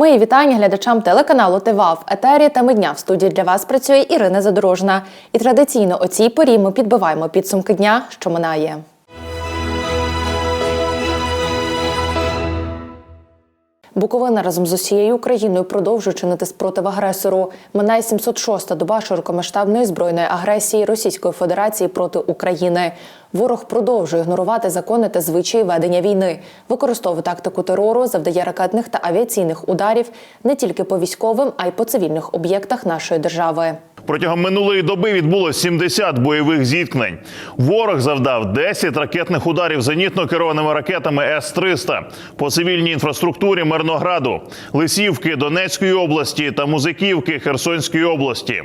Мої вітання глядачам телеканалу ТВА в етері та дня в студії для вас працює Ірина Задорожна. І традиційно о цій порі ми підбиваємо підсумки дня, що минає. Буковина разом з усією Україною продовжує чинити спротив агресору. Минає 706-та доба широкомасштабної збройної агресії Російської Федерації проти України. Ворог продовжує ігнорувати закони та звичаї ведення війни, використовує тактику терору, завдає ракетних та авіаційних ударів не тільки по військовим, а й по цивільних об'єктах нашої держави. Протягом минулої доби відбулося 70 бойових зіткнень. Ворог завдав 10 ракетних ударів зенітно керованими ракетами С-300 по цивільній інфраструктурі Мирнограду, Лисівки Донецької області та Музиківки Херсонської області.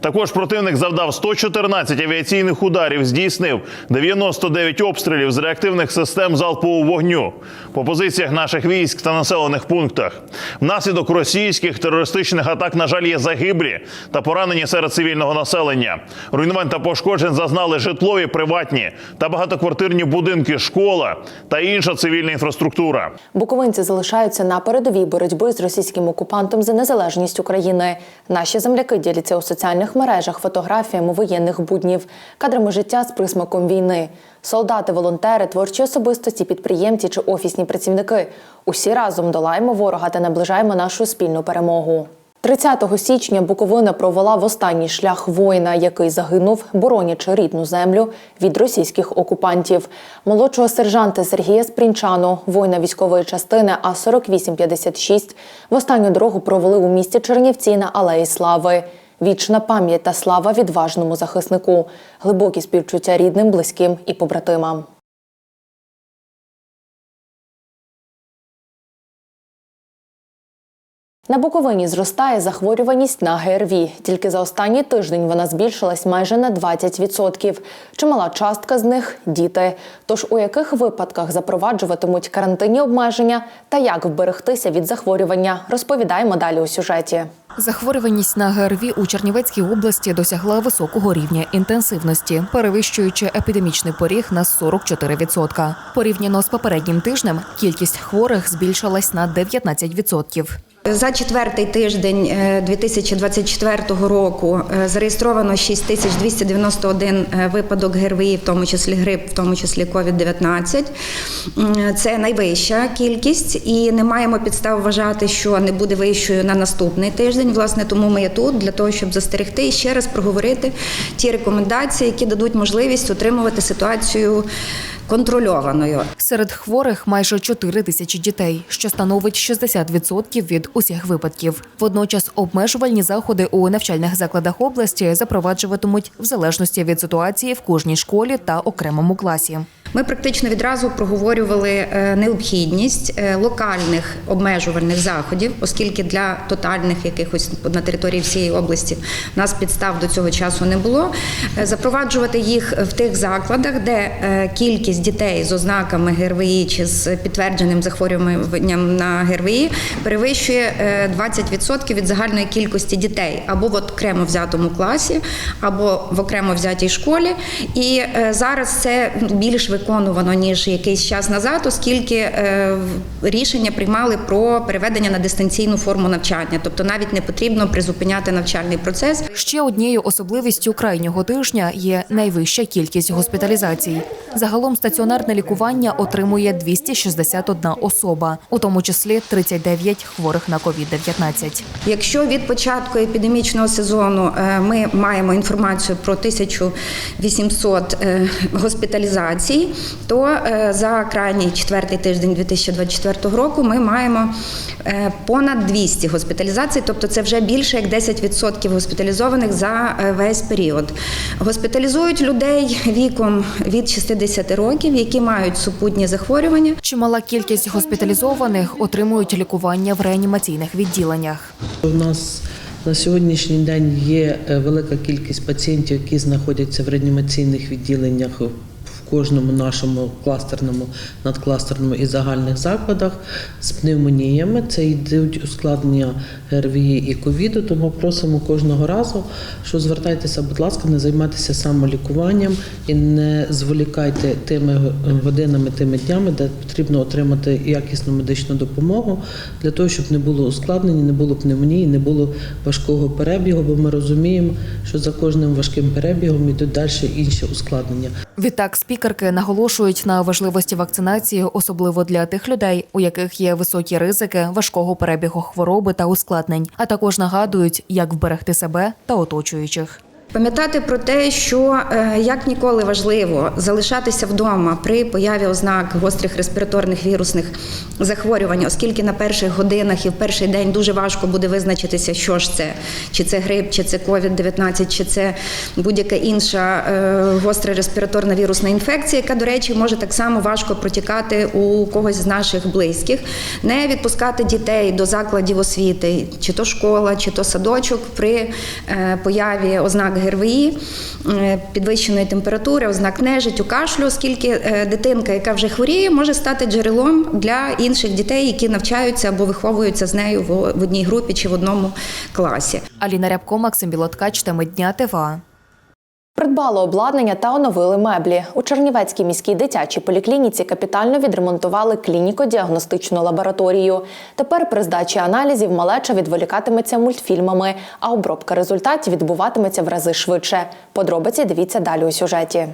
Також противник завдав 114 авіаційних ударів, здійснив 99 обстрілів з реактивних систем залпового вогню по позиціях наших військ та населених пунктах. Внаслідок російських терористичних атак, на жаль, є загиблі та поранені серед цивільного населення. Руйнувань та пошкоджень зазнали житлові, приватні та багатоквартирні будинки, школа та інша цивільна інфраструктура. Буковинці залишаються на передовій боротьби з російським окупантом за незалежність України. Наші земляки діляться у соціальних мережах фотографіями воєнних буднів, кадрами життя з присмаком війни. Солдати, волонтери, творчі особистості, підприємці чи офісні працівники. Усі разом долаємо ворога та наближаємо нашу спільну перемогу. 30 січня Буковина провела в останній шлях воїна, який загинув, боронячи рідну землю від російських окупантів. Молодшого сержанта Сергія Спрінчану, воїна військової частини А 4856 в останню дорогу провели у місті Чернівці на Алеї Слави. Вічна пам'ять та слава відважному захиснику, глибокі співчуття рідним, близьким і побратимам. На Буковині зростає захворюваність на ГРВІ. Тільки за останній тиждень вона збільшилась майже на 20%. Чимала частка з них діти. Тож у яких випадках запроваджуватимуть карантинні обмеження та як вберегтися від захворювання, розповідаємо далі у сюжеті. Захворюваність на ГРВІ у Чернівецькій області досягла високого рівня інтенсивності, перевищуючи епідемічний поріг на 44%. Порівняно з попереднім тижнем кількість хворих збільшилась на 19%. За четвертий тиждень е, 2024 року е, зареєстровано 6291 е, випадок ГРВІ, в тому числі грип, в тому числі COVID-19. Це найвища кількість, і не маємо підстав вважати, що не буде вищою на наступний тиждень. Власне, тому ми є тут для того, щоб застерегти і ще раз проговорити ті рекомендації, які дадуть можливість утримувати ситуацію контрольованою. Серед хворих майже 4 тисячі дітей, що становить 60% від усіх випадків. Водночас обмежувальні заходи у навчальних закладах області запроваджуватимуть в залежності від ситуації в кожній школі та окремому класі. Ми практично відразу проговорювали е, необхідність е, локальних обмежувальних заходів, оскільки для тотальних якихось на території всієї області в нас підстав до цього часу не було. Е, Запроваджувати їх в тих закладах, де кількість дітей з ознаками ГРВІ чи з підтвердженим захворюванням на ГРВІ перевищує е, 20% від загальної кількості дітей або в окремо взятому класі, або в окремо взятій школі. І зараз це більш виконувано ніж якийсь час назад, оскільки е, рішення приймали про переведення на дистанційну форму навчання, тобто навіть не потрібно призупиняти навчальний процес. Ще однією особливістю крайнього тижня є найвища кількість госпіталізацій. Загалом стаціонарне лікування отримує 261 особа, у тому числі 39 хворих на COVID-19. Якщо від початку епідемічного сезону е, ми маємо інформацію про 1800 е, госпіталізацій, то е, за крайній четвертий тиждень 2024 року ми маємо е, понад 200 госпіталізацій, тобто це вже більше як 10% госпіталізованих за е, весь період. Госпіталізують людей віком від 60 років, які мають супутні захворювання. Чимала кількість госпіталізованих отримують лікування в реанімаційних відділеннях. У нас на сьогоднішній день є велика кількість пацієнтів, які знаходяться в реанімаційних відділеннях кожному нашому кластерному, надкластерному і загальних закладах з пневмоніями. Це йдуть ускладнення ГРВІ і ковіду. Тому просимо кожного разу, що звертайтеся, будь ласка, не займайтеся самолікуванням і не зволікайте тими годинами, тими днями, де потрібно отримати якісну медичну допомогу для того, щоб не було ускладнень, не було пневмонії, не було важкого перебігу, бо ми розуміємо, що за кожним важким перебігом йдуть далі інші ускладнення. Відтак, спікерки наголошують на важливості вакцинації, особливо для тих людей, у яких є високі ризики важкого перебігу хвороби та ускладнень, а також нагадують, як вберегти себе та оточуючих. Пам'ятати про те, що е, як ніколи важливо залишатися вдома при появі ознак гострих респіраторних вірусних захворювань, оскільки на перших годинах і в перший день дуже важко буде визначитися, що ж це, чи це грип, чи це COVID-19, чи це будь-яка інша е, гостра респіраторна вірусна інфекція, яка, до речі, може так само важко протікати у когось з наших близьких, не відпускати дітей до закладів освіти, чи то школа, чи то садочок при е, появі ознак ГРВІ, е, підвищеної температури, ознак нежиттю, кашлю, оскільки е, дитинка, яка вже хворіє, може стати джерелом для інших дітей, які навчаються або виховуються з нею в одній групі чи в одному класі. Аліна Рябко, Максим Білоткач, теми дня ТВА. Придбали обладнання та оновили меблі. У Чернівецькій міській дитячій поліклініці капітально відремонтували клініко-діагностичну лабораторію. Тепер при здачі аналізів малеча відволікатиметься мультфільмами, а обробка результатів відбуватиметься в рази швидше. Подробиці дивіться далі у сюжеті.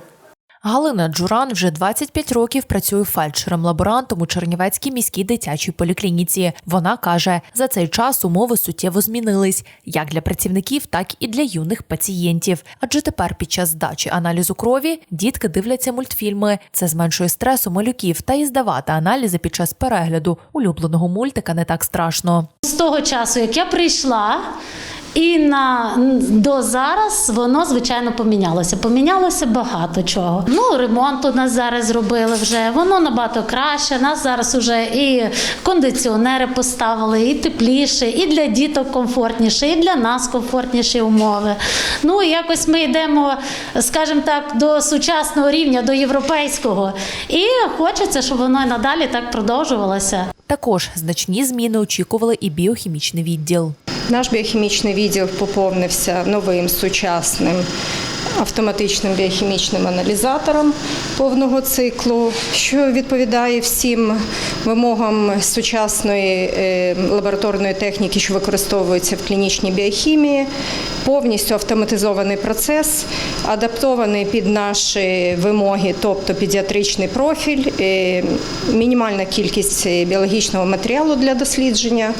Галина Джуран вже 25 років працює фельдшером-лаборантом у Чернівецькій міській дитячій поліклініці. Вона каже, за цей час умови суттєво змінились як для працівників, так і для юних пацієнтів. Адже тепер під час здачі аналізу крові дітки дивляться мультфільми. Це зменшує стрес у малюків та і здавати аналізи під час перегляду улюбленого мультика не так страшно. З того часу, як я прийшла, і на до зараз воно звичайно помінялося. Помінялося багато чого. Ну, ремонт у нас зараз зробили вже. Воно набагато краще. Нас зараз вже і кондиціонери поставили, і тепліше, і для діток комфортніше, і для нас комфортніші умови. Ну якось ми йдемо, скажімо так, до сучасного рівня, до європейського. І хочеться, щоб воно і надалі так продовжувалося. Також значні зміни очікували і біохімічний відділ. Наш біохімічний відділ поповнився новим сучасним автоматичним біохімічним аналізатором повного циклу, що відповідає всім вимогам сучасної е, лабораторної техніки, що використовується в клінічній біохімії. Повністю автоматизований процес, адаптований під наші вимоги, тобто педіатричний профіль, е, мінімальна кількість біологічного матеріалу для дослідження.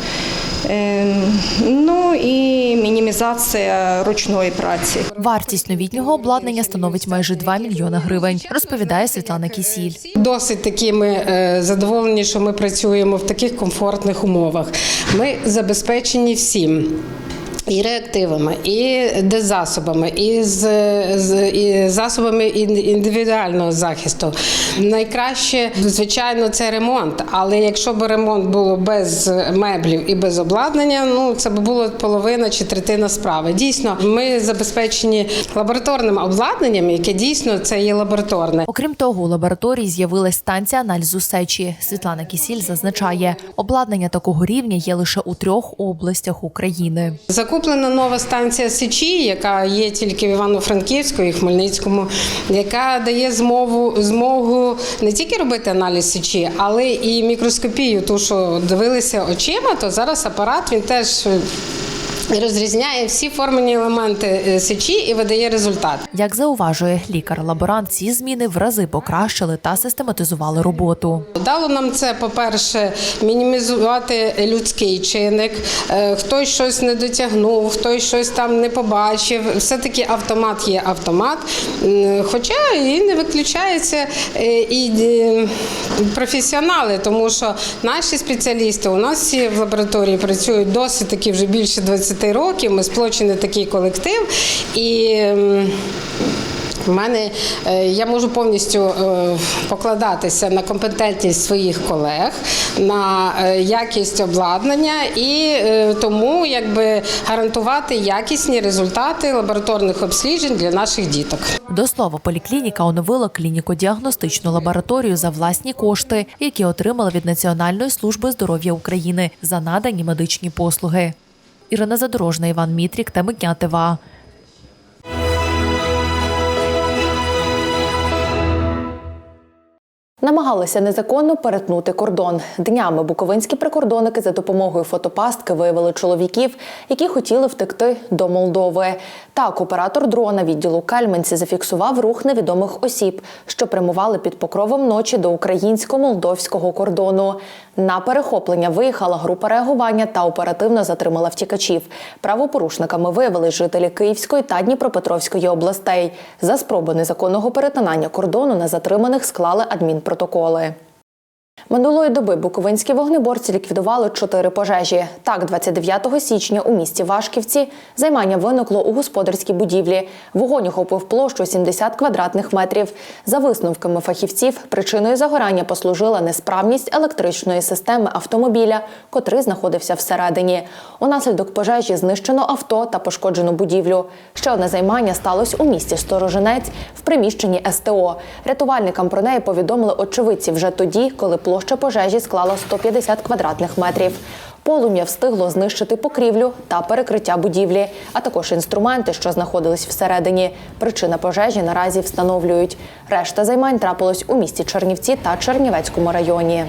Е, Ну і мінімізація ручної праці. Вартість новітнього обладнання становить майже 2 мільйони гривень, розповідає Світлана Кісіль. Досить такі ми е, задоволені, що ми працюємо в таких комфортних умовах. Ми забезпечені всім. І реактивами, і дезасобами, і з, з і засобами індивідуального захисту. Найкраще, звичайно, це ремонт. Але якщо б ремонт було без меблів і без обладнання, ну це б було половина чи третина справи. Дійсно, ми забезпечені лабораторним обладнанням, яке дійсно це є лабораторне. Окрім того, у лабораторії з'явилась станція аналізу сечі. Світлана Кісіль зазначає, обладнання такого рівня є лише у трьох областях України. Закуплена нова станція Сечі, яка є тільки в Івано-Франківську і Хмельницькому, яка дає змогу змогу не тільки робити аналіз сечі, але і мікроскопію. Ту, що дивилися очима, то зараз апарат він теж. Розрізняє всі формені елементи е, сечі і видає результат. Як зауважує лікар-лаборант, ці зміни в рази покращили та систематизували роботу. Дало нам це, по-перше, мінімізувати людський чинник. Е, Хтось щось не дотягнув, хтось щось там не побачив. Все-таки автомат є автомат. Хоча і не виключається е, і професіонали, тому що наші спеціалісти у нас всі в лабораторії працюють досить таки вже більше 20 років. Ми сплочений такий колектив. І м, У мене е, я можу повністю е, покладатися на компетентність своїх колег, на е, якість обладнання і тому якби гарантувати якісні результати лабораторних обсліджень для наших діток. До слова, поліклініка оновила клініко-діагностичну лабораторію за власні кошти, які отримала від Національної служби здоров'я України за надані медичні послуги. Ірина Задорожна, Іван Мітрік та Микня. Намагалися незаконно перетнути кордон. Днями буковинські прикордонники за допомогою фотопастки виявили чоловіків, які хотіли втекти до Молдови. Так, оператор дрона відділу Кельменці зафіксував рух невідомих осіб, що прямували під покровом ночі до українсько-молдовського кордону. На перехоплення виїхала група реагування та оперативно затримала втікачів. Правопорушниками виявили жителі Київської та Дніпропетровської областей. За спроби незаконного перетинання кордону на затриманих склали адмінпротоколи. Минулої доби буковинські вогнеборці ліквідували чотири пожежі. Так, 29 січня у місті Вашківці займання виникло у господарській будівлі. Вогонь охопив площу 70 квадратних метрів. За висновками фахівців, причиною загорання послужила несправність електричної системи автомобіля, котрий знаходився всередині. Унаслідок пожежі знищено авто та пошкоджено будівлю. Ще одне займання сталося у місті Сторожинець в приміщенні СТО. Рятувальникам про неї повідомили очевидці вже тоді, коли площа пожежі склала 150 квадратних метрів. Полум'я встигло знищити покрівлю та перекриття будівлі, а також інструменти, що знаходились всередині. Причина пожежі наразі встановлюють. Решта займань трапилось у місті Чернівці та Чернівецькому районі.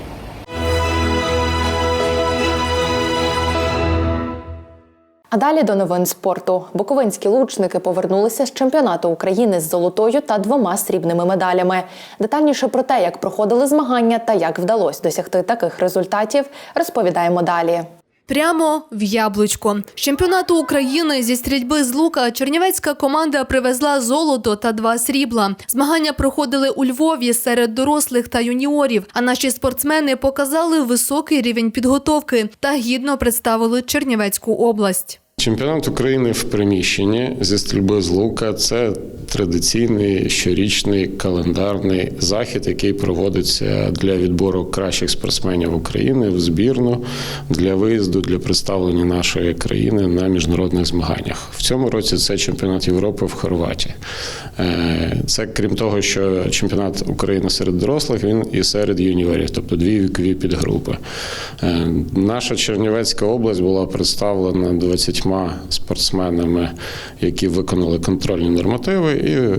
А далі до новин спорту. Буковинські лучники повернулися з чемпіонату України з золотою та двома срібними медалями. Детальніше про те, як проходили змагання та як вдалося досягти таких результатів, розповідаємо далі. Прямо в яблучко з чемпіонату України зі стрільби з лука чернівецька команда привезла золото та два срібла. Змагання проходили у Львові серед дорослих та юніорів. А наші спортсмени показали високий рівень підготовки та гідно представили Чернівецьку область. Чемпіонат України в приміщенні зі стрільби з лука це традиційний щорічний календарний захід, який проводиться для відбору кращих спортсменів України в збірну для виїзду для представлення нашої країни на міжнародних змаганнях. В цьому році це чемпіонат Європи в Хорватії. Е, Це крім того, що чемпіонат України серед дорослих, він і серед юніорів, тобто дві вікові підгрупи. Е, Наша Чернівецька область була представлена 20 спортсменами, які виконали контрольні нормативи і е,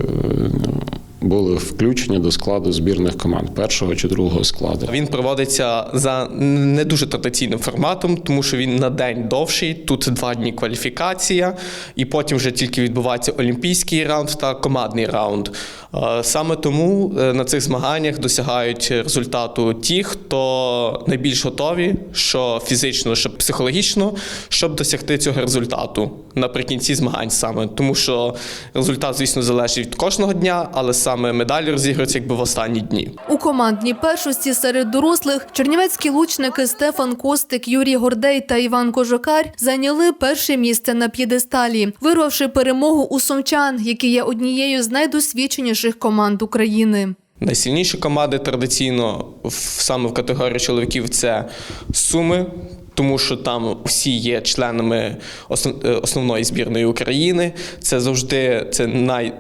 були включені до складу збірних команд першого чи другого складу. Він проводиться за не дуже традиційним форматом, тому що він на день довший. Тут два дні кваліфікація, і потім вже тільки відбувається олімпійський раунд та командний раунд. Е, Саме тому е, на цих змаганнях досягають результату ті, хто найбільш готові, що фізично, що психологічно, щоб досягти цього результату наприкінці змагань саме. Тому що результат, звісно, залежить від кожного дня, але саме медалі розігруються якби в останні дні. У командній першості серед дорослих чернівецькі лучники Стефан Костик, Юрій Гордей та Іван Кожокар зайняли перше місце на п'єдесталі, вирвавши перемогу у сумчан, які є однією з найдосвідченіших команд України. Найсильніші команди традиційно саме в категорії чоловіків це Суми, тому що там всі є членами е, основної збірної України. Це завжди це най.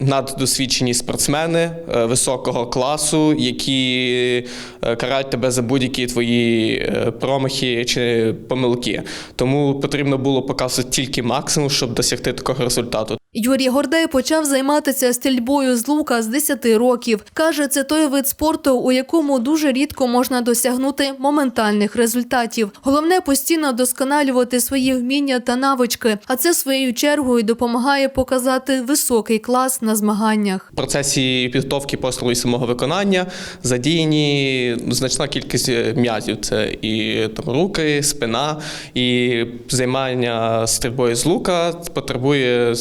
Наддосвідчені спортсмени е, високого класу, які е, карають тебе за будь-які твої е, промахи чи помилки. Тому потрібно було показувати тільки максимум, щоб досягти такого результату. Юрій Гордей почав займатися стрільбою з лука з 10 років. Каже, це той вид спорту, у якому дуже рідко можна досягнути моментальних результатів. Головне постійно досконалювати свої вміння та навички, а це своєю чергою допомагає показати високий клас на змаганнях. В процесі підготовки пострілу самого виконання задіяні значна кількість е, м'язів. Це і там, руки, спина, і займання стрільбою з лука потребує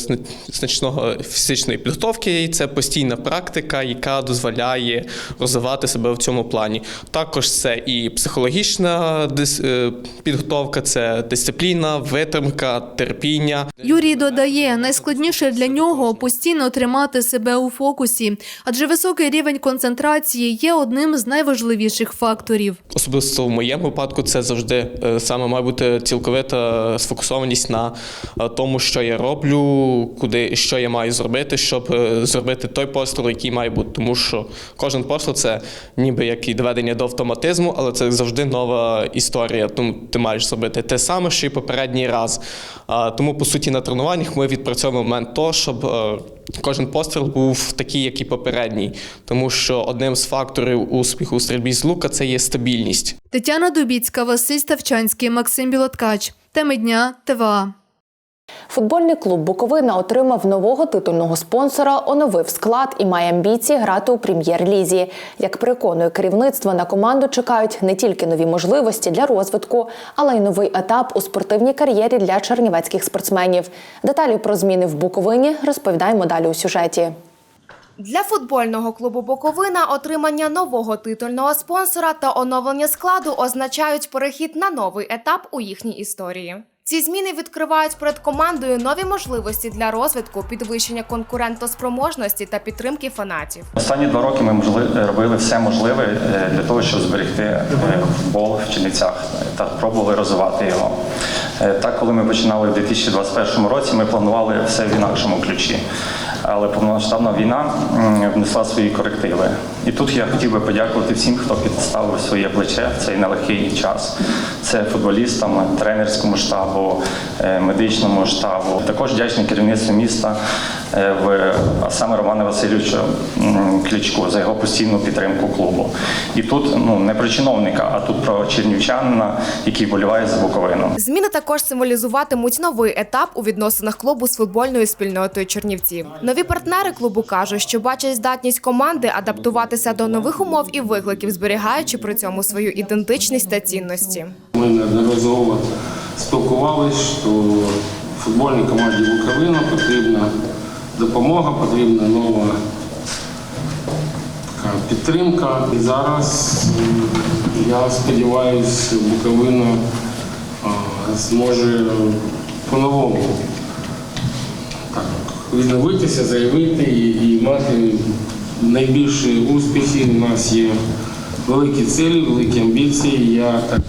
значного фізичної підготовки, і це постійна практика, яка дозволяє розвивати себе в цьому плані. Також це і психологічна е, підготовка, це дисципліна, витримка, терпіння. Юрій додає, найскладніше для нього постійно тримати себе у фокусі, адже високий рівень концентрації є одним з найважливіших факторів. Особисто в моєму випадку це завжди е, саме має бути цілковита сфокусованість на е, тому, що я роблю, куди що я маю зробити, щоб е, зробити той постріл, який має бути. Тому що кожен постріл це ніби як і доведення до автоматизму, але це завжди нова історія. Тому ти маєш зробити те саме, що і попередній раз. Тому, по суті, на тренуваннях ми відпрацьовуємо момент того, щоб е, кожен постріл був такий, як і попередній. Тому що одним з факторів успіху у стрільбі з лука це є стабільність. Тетяна Дубіцька, Василь Ставчанський, Максим Білоткач. Теми дня ТВА. Футбольний клуб Буковина отримав нового титульного спонсора, оновив склад і має амбіції грати у прем'єр-лізі. Як переконує керівництво, на команду чекають не тільки нові можливості для розвитку, але й новий етап у спортивній кар'єрі для чернівецьких спортсменів. Деталі про зміни в Буковині розповідаємо далі у сюжеті. Для футбольного клубу Буковина отримання нового титульного спонсора та оновлення складу означають перехід на новий етап у їхній історії. Ці зміни відкривають перед командою нові можливості для розвитку, підвищення конкурентоспроможності та підтримки фанатів. Останні два роки ми робили все можливе е, для того, щоб зберегти е, футбол в Чернівцях та пробували розвивати його. Е, Так, коли ми починали в 2021 році, ми планували все в інакшому ключі. Але повномасштабна війна внесла свої корективи. І тут я хотів би подякувати всім, хто підставив своє плече в цей нелегкий час. Це футболістам, тренерському штабу, е, медичному штабу. Також вдячний керівництву міста в а саме Роману Васильовичу м, за його постійну підтримку клубу. І тут ну не про чиновника, а тут про чернівчанина, який боліває за Буковину. Зміни також символізуватимуть новий етап у відносинах клубу з футбольною спільнотою Чернівців. Нові партнери клубу кажуть, що бачать здатність команди адаптуватися до нових умов і викликів, зберігаючи при цьому свою ідентичність та цінності. Ми неодноразово спілкувалися, що футбольній команді Буковина потрібна допомога, потрібна нова така підтримка. І зараз я сподіваюся, Буковина зможе по-новому відновитися, заявити і, і мати найбільші успіхи. У нас є великі цілі, великі амбіції. Я так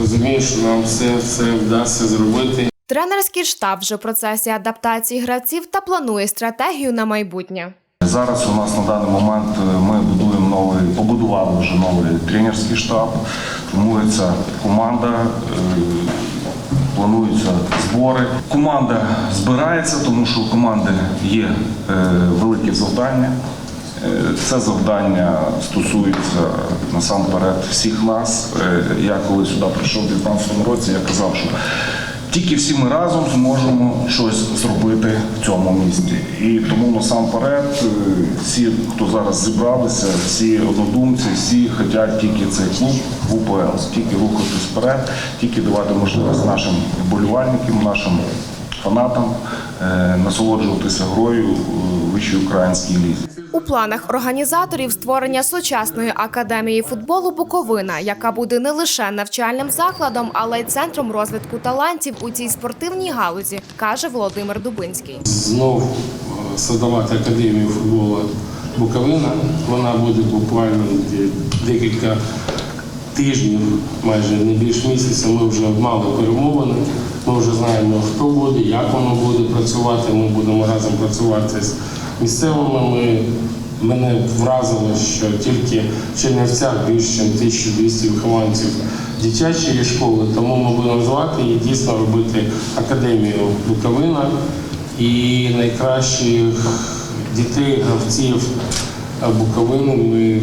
розумію, що нам все це вдасться зробити. Тренерський штаб вже в процесі адаптації гравців та планує стратегію на майбутнє. Зараз у нас на даний момент е, ми будуємо новий, побудували вже новий тренерський штаб, формується команда, е, плануються збори. Команда збирається, тому що у команди є е, великі завдання. Це завдання стосується насамперед всіх нас. Я коли сюди прийшов у 2019 році, я казав, що тільки всі ми разом зможемо щось зробити в цьому місті. І тому насамперед е, всі, хто зараз зібралися, всі однодумці, всі хочуть тільки цей клуб в УПЛ, тільки рухатись вперед, тільки давати можливість нашим вболівальникам, нашим фанатам насолоджуватися грою в вищій українській лізі. У планах організаторів створення сучасної академії футболу Буковина, яка буде не лише навчальним закладом, але й центром розвитку талантів у цій спортивній галузі, каже Володимир Дубинський. Знов е, создавати академію футболу Буковина. Вона буде буквально декілька тижнів, майже не більш місяця. Ми вже мали перемовини. Ми вже знаємо, хто буде, як воно буде працювати. Ми будемо разом працювати з місцевими. Ми, мене вразило, що тільки в Чернівцях більше ніж 1200 вихованців дитячої школи, тому ми будемо розвивати і дійсно робити академію Буковина і найкращих дітей, гравців Буковини ми,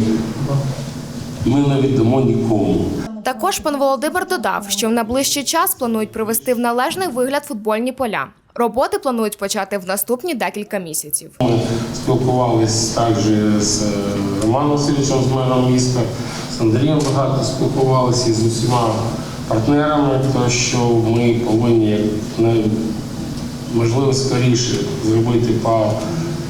ми не віддамо нікому. Також пан Володимир додав, що в найближчий час планують привести в належний вигляд футбольні поля. Роботи планують почати в наступні декілька місяців. Ми спілкувалися також з е, Романом Васильовичем, з мером міста, з Андрієм багато спілкувалися і з усіма партнерами, то що ми повинні можливо скоріше зробити по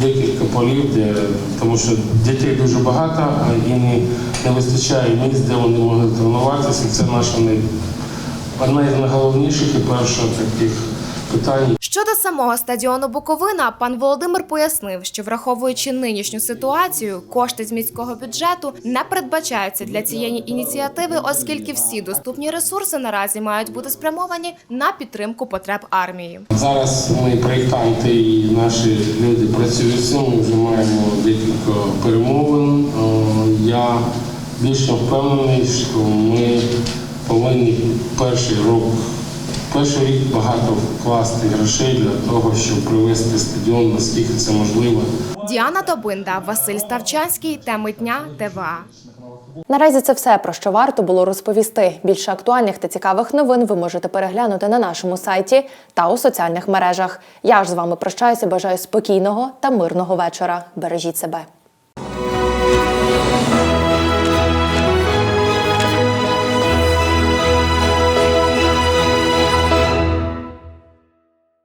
декілька полів, де, тому що дітей дуже багато а і не, не вистачає місць, де вони можуть тренуватися. Це наша не- одна із найголовніших і перша таких питань. Щодо самого стадіону Буковина, пан Володимир пояснив, що враховуючи нинішню ситуацію, кошти з міського бюджету не передбачаються для цієї ініціативи, оскільки всі доступні ресурси наразі мають бути спрямовані на підтримку потреб армії. Зараз ми проєктанти і наші люди працюють з цим. Ми вже маємо декілька перемовин. Е, Я більш впевнений, що ми повинні перший рік, перший рік багато вкласти грошей для того, щоб привести стадіон наскільки це можливо. Діана Добинда, Василь Ставчанський, теми дня ТВА. Наразі це все про що варто було розповісти. Більше актуальних та цікавих новин ви можете переглянути на нашому сайті та у соціальних мережах. Я ж з вами прощаюся. Бажаю спокійного та мирного вечора. Бережіть себе.